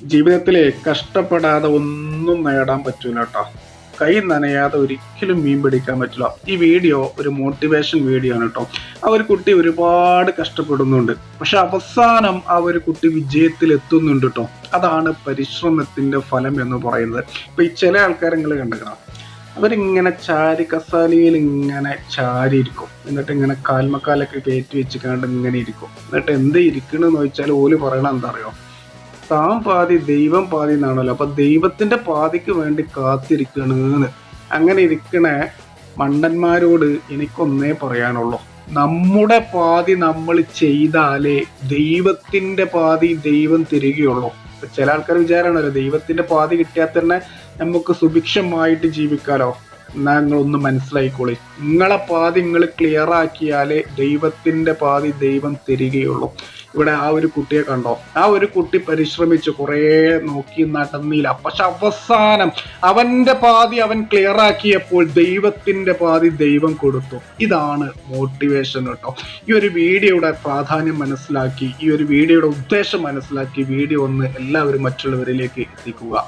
ജീവിതത്തിലെ കഷ്ടപ്പെടാതെ ഒന്നും നേടാൻ പറ്റൂല കേട്ടോ കൈ നനയാതെ ഒരിക്കലും മീൻ പിടിക്കാൻ പറ്റില്ല ഈ വീഡിയോ ഒരു മോട്ടിവേഷൻ വീഡിയോ ആണ് കേട്ടോ ആ ഒരു കുട്ടി ഒരുപാട് കഷ്ടപ്പെടുന്നുണ്ട്. പക്ഷെ അവസാനം ആ ഒരു കുട്ടി വിജയത്തിൽ എത്തുന്നുണ്ട് കേട്ടോ അതാണ് പരിശ്രമത്തിന്റെ ഫലം എന്ന് പറയുന്നത്. ഇപ്പൊ ഈ ചില ആൾക്കാരെ നിങ്ങൾ കണ്ടുക്കണം അവരിങ്ങനെ ചാരി കസാലിയിൽ ഇങ്ങനെ ചാരി ഇരിക്കും എന്നിട്ട് ഇങ്ങനെ കാൽമക്കാലൊക്കെ കയറ്റി വെച്ച് കണ്ട് ഇങ്ങനെ ഇരിക്കും. എന്നിട്ട് എന്ത് ഇരിക്കണെന്ന് ചോദിച്ചാൽ ഓൽ പറയണ എന്താ അറിയോ? താൻ പാതി ദൈവം പാതി എന്നാണല്ലോ അപ്പൊ ദൈവത്തിന്റെ പാതിക്ക് വേണ്ടി കാത്തിരിക്കണെന്ന് അങ്ങനെ ഇരിക്കണ മണ്ടന്മാരോട് എനിക്കൊന്നേ പറയാനുള്ളൂ. നമ്മുടെ പാതി നമ്മൾ ചെയ്താലേ ദൈവത്തിന്റെ പാതി ദൈവം തിരികെയുള്ളൂ. ചില ആൾക്കാർ വിചാരമാണല്ലോ ദൈവത്തിന്റെ പാതി കിട്ടിയാൽ തന്നെ നമുക്ക് സുഭിക്ഷമായിട്ട് ജീവിക്കാലോ. എന്നാ നിങ്ങൾ ഒന്ന് മനസ്സിലായിക്കോളി. നിങ്ങളെ പാതി നിങ്ങൾ ക്ലിയർ ആക്കിയാലേ ദൈവത്തിന്റെ പാതി ദൈവം തരികയുള്ളൂ. ഇവിടെ ആ ഒരു കുട്ടിയെ കണ്ടോ? ആ ഒരു കുട്ടി പരിശ്രമിച്ച് കുറേ നോക്കി നടന്നില്ല. പക്ഷെ അവസാനം അവന്റെ പാതി അവൻ ക്ലിയർ ആക്കിയപ്പോൾ ദൈവത്തിന്റെ പാതി ദൈവം കൊടുത്തു. ഇതാണ് മോട്ടിവേഷൻ കേട്ടോ. ഈ ഒരു വീഡിയോയുടെ പ്രാധാന്യം മനസ്സിലാക്കി ഈ ഒരു വീഡിയോയുടെ ഉദ്ദേശം മനസ്സിലാക്കി വീഡിയോ ഒന്ന് എല്ലാവരും മറ്റുള്ളവരിലേക്ക് എത്തിക്കുക.